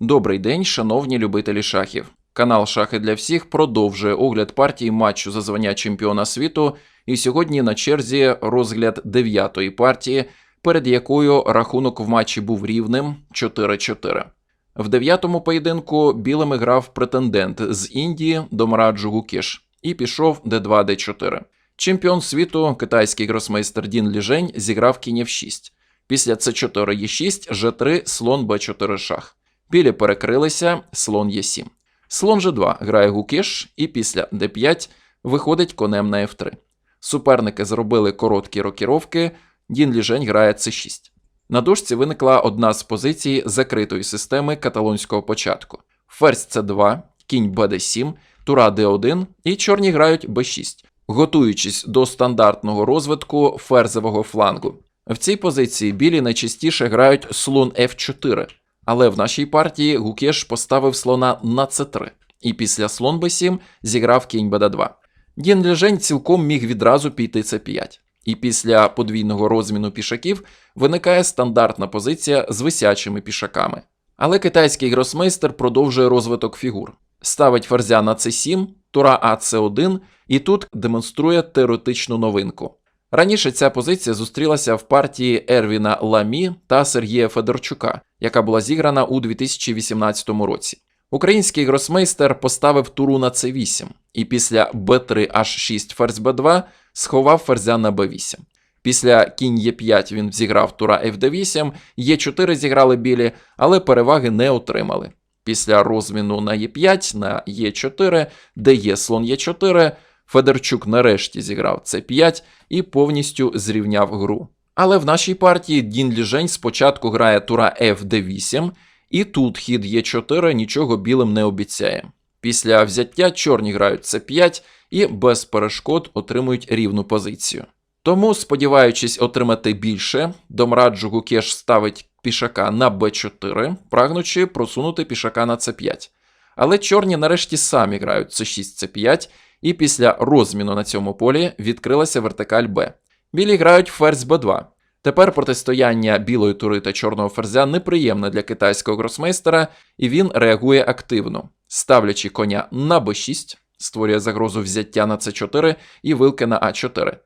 Добрий день, шановні любителі шахів. Канал Шахи для всіх продовжує огляд партії матчу за звання чемпіона світу. І сьогодні на черзі розгляд дев'ятої партії, перед якою рахунок в матчі був рівним 4-4. В дев'ятому поєдинку білими грав претендент з Індії Домраджу Гукіш і пішов d2 d4. Чемпіон світу, китайський гросмейстер Дін Ліжень, зіграв кінь f6. Після c4 e6, g3, слон b4 шах. Білі перекрилися, слон Е7. Слон G2 грає Гукіш, і після d5 виходить конем на f3. Суперники зробили короткі рокіровки, Дін Ліжень грає c6. На дошці виникла одна з позицій закритої системи каталонського початку. Ферзь c2, кінь bd7, тура d1 і чорні грають b6, готуючись до стандартного розвитку ферзового флангу. В цій позиції білі найчастіше грають слон f4, але в нашій партії Гукеш поставив слона на c3, і після слон b7 зіграв кінь bd2. Дін Лежень цілком міг відразу піти c5. І після подвійного розміну пішаків виникає стандартна позиція з висячими пішаками. Але китайський гросмейстер продовжує розвиток фігур. Ставить ферзя на c7, тура А c1 і тут демонструє теоретичну новинку. Раніше ця позиція зустрілася в партії Ервіна Ламі та Сергія Федорчука, яка була зіграна у 2018 році. Український гросмейстер поставив туру на c8 і після b3 h6 ферзь b2 сховав ферзя на b8. Після кінь e5 він зіграв тура fd8, e4 зіграли білі, але переваги не отримали. Після розміну на e5 на e4, де є слон e4, Федорчук нарешті зіграв c5 і повністю зрівняв гру. Але в нашій партії Дін Ліжень спочатку грає тура fd8, і тут хід e4 нічого білим не обіцяє. Після взяття чорні грають c5 і без перешкод отримують рівну позицію. Тому, сподіваючись отримати більше, домраджу Гукеш ставить пішака на b4, прагнучи просунути пішака на c5. Але чорні нарешті самі грають c6, c5, і після розміну на цьому полі відкрилася вертикаль b. Білі грають ферзь b2. Тепер протистояння білої тури та чорного ферзя неприємне для китайського гросмейстера, і він реагує активно, ставлячи коня на b6, створює загрозу взяття на c4 і вилки на а4.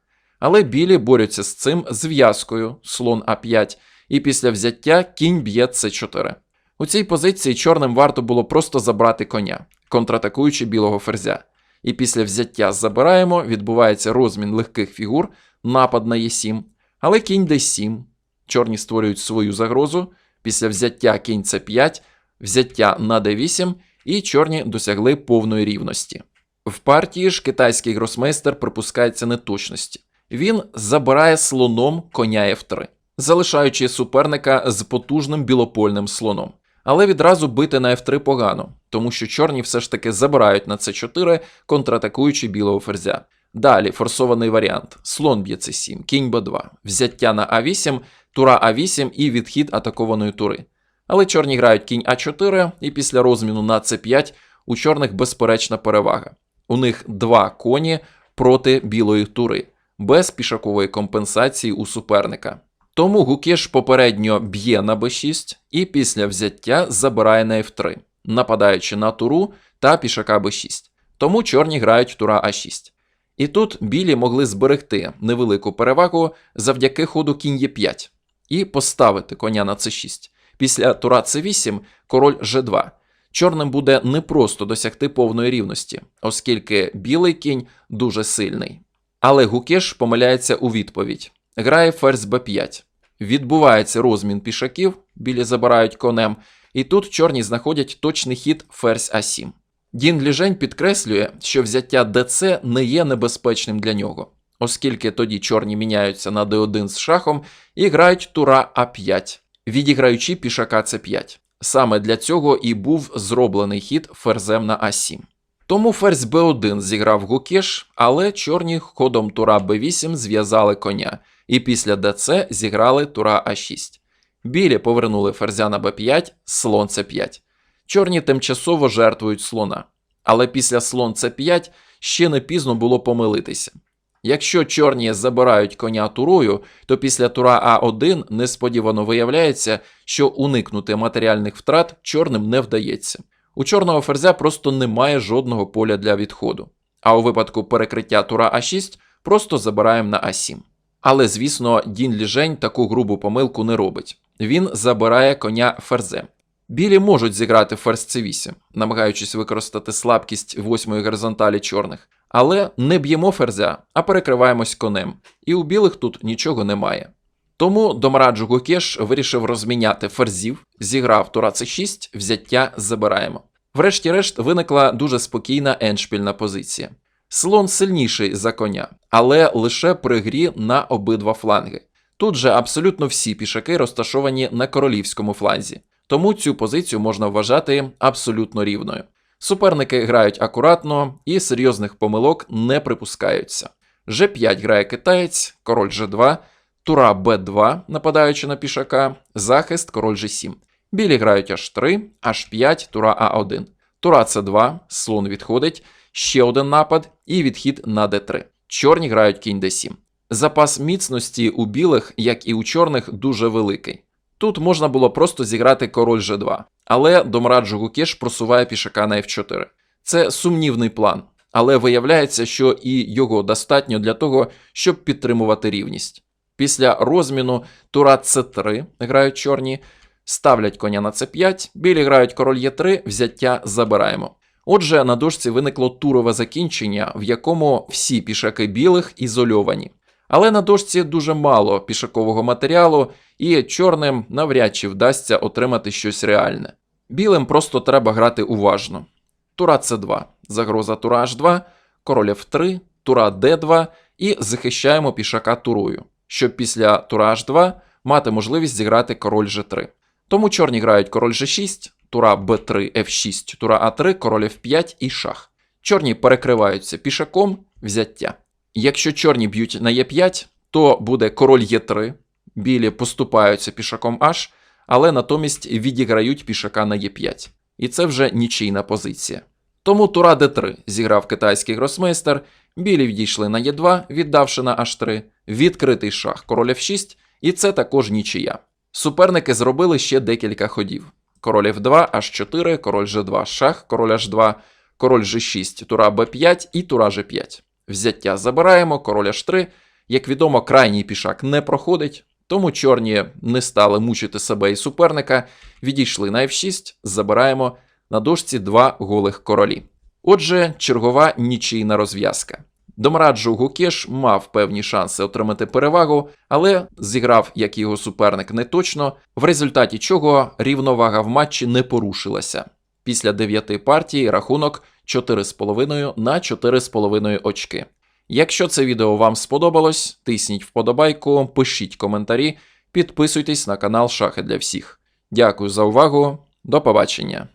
Але білі борються з цим зв'язкою слон а5, і після взяття кінь б'є c4. У цій позиції чорним варто було просто забрати коня, контратакуючи білого ферзя. І після взяття забираємо, відбувається розмін легких фігур, напад на Е7, але кінь d7. Чорні створюють свою загрозу. Після взяття кінь c5, взяття на d8, і чорні досягли повної рівності. В партії ж китайський гросмейстер припускається неточності. Він забирає слоном коня f3, залишаючи суперника з потужним білопольним слоном. Але відразу бити на f3 погано, тому що чорні все ж таки забирають на c4, контратакуючи білого ферзя. Далі форсований варіант: слон б'є c7, кінь b2, взяття на а8, тура а8 і відхід атакованої тури. Але чорні грають кінь а4, і після розміну на c5 у чорних безперечна перевага. У них два коні проти білої тури, без пішакової компенсації у суперника. Тому Гукеш попередньо б'є на b6 і після взяття забирає на f3, нападаючи на туру та пішака b6. Тому чорні грають тура а6. І тут білі могли зберегти невелику перевагу завдяки ходу кінь Е5 і поставити коня на c6. Після тура c8 король g2. Чорним буде непросто досягти повної рівності, оскільки білий кінь дуже сильний. Але Гукеш помиляється у відповідь. Грає ферзь b5. Відбувається розмін пішаків, білі забирають конем, і тут чорні знаходять точний хід ферзь а7. Дін Ліжень підкреслює, що взяття ДЦ не є небезпечним для нього, оскільки тоді чорні міняються на d1 з шахом і грають тура А5, відіграючи пішака С5. Саме для цього і був зроблений хід ферзем на А7. Тому ферзь Б1 зіграв Гукеш, але чорні ходом тура Б8 зв'язали коня, і після ДЦ зіграли тура А6. Білі повернули ферзя на Б5, слон С5. Чорні тимчасово жертвують слона. Але після слон c5 ще не пізно було помилитися. Якщо чорні забирають коня турою, то після тура А1 несподівано виявляється, що уникнути матеріальних втрат чорним не вдається. У чорного ферзя просто немає жодного поля для відходу. А у випадку перекриття тура А6 просто забираємо на А7. Але, звісно, Дін Ліжень таку грубу помилку не робить. Він забирає коня ферзем. Білі можуть зіграти ферзь c8, намагаючись використати слабкість восьмої горизонталі чорних, але не б'ємо ферзя, а перекриваємось конем, і у білих тут нічого немає. Тому Домраджу Гукеш вирішив розміняти ферзів, зіграв тура c6, взяття забираємо. Врешті-решт виникла дуже спокійна еншпільна позиція. Слон сильніший за коня, але лише при грі на обидва фланги. Тут же абсолютно всі пішаки розташовані на королівському фланзі, тому цю позицію можна вважати абсолютно рівною. Суперники грають акуратно і серйозних помилок не припускаються. G5 грає китаєць, король G2, тура B2, нападаючи на пішака, захист король G7. Білі грають H3, H5, тура А1. Тура С2, слон відходить, ще один напад і відхід на d3. Чорні грають кінь d7. Запас міцності у білих, як і у чорних, дуже великий. Тут можна було просто зіграти король G2, але Домраджу Гукеш просуває пішака на F4. Це сумнівний план, але виявляється, що і його достатньо для того, щоб підтримувати рівність. Після розміну тура С3 грають чорні, ставлять коня на С5, білі грають король Е3, взяття забираємо. Отже, на дошці виникло турове закінчення, в якому всі пішаки білих ізольовані. Але на дошці дуже мало пішакового матеріалу, і чорним навряд чи вдасться отримати щось реальне. Білим просто треба грати уважно. Тура С2, загроза тура H2, король F3, тура D2 і захищаємо пішака турою, щоб після тура H2 мати можливість зіграти король G3. Тому чорні грають король G6, тура b3, f6, тура а3, король f5 і шах. Чорні перекриваються пішаком, взяття. Якщо чорні б'ють на e5, то буде король e3, білі поступаються пішаком h, але натомість відіграють пішака на e5. І це вже нічийна позиція. Тому тура d3 зіграв китайський гросмейстер, білі відійшли на e2, віддавши на h3, відкритий шах король f6, і це також нічия. Суперники зробили ще декілька ходів король F2, H4, король G2, шах, король H2, король G6, тура B5 і тура G5. Взяття забираємо, король H3. Як відомо, крайній пішак не проходить, тому чорні не стали мучити себе і суперника, відійшли на F6, забираємо на дошці два голих королі. Отже, чергова нічийна розв'язка. Домраджу Гукеш мав певні шанси отримати перевагу, але зіграв як його суперник не точно, в результаті чого рівновага в матчі не порушилася. Після дев'яти партій рахунок 4,5 на 4,5 очки. Якщо це відео вам сподобалось, тисніть вподобайку, пишіть коментарі, підписуйтесь на канал Шахи для всіх. Дякую за увагу, до побачення!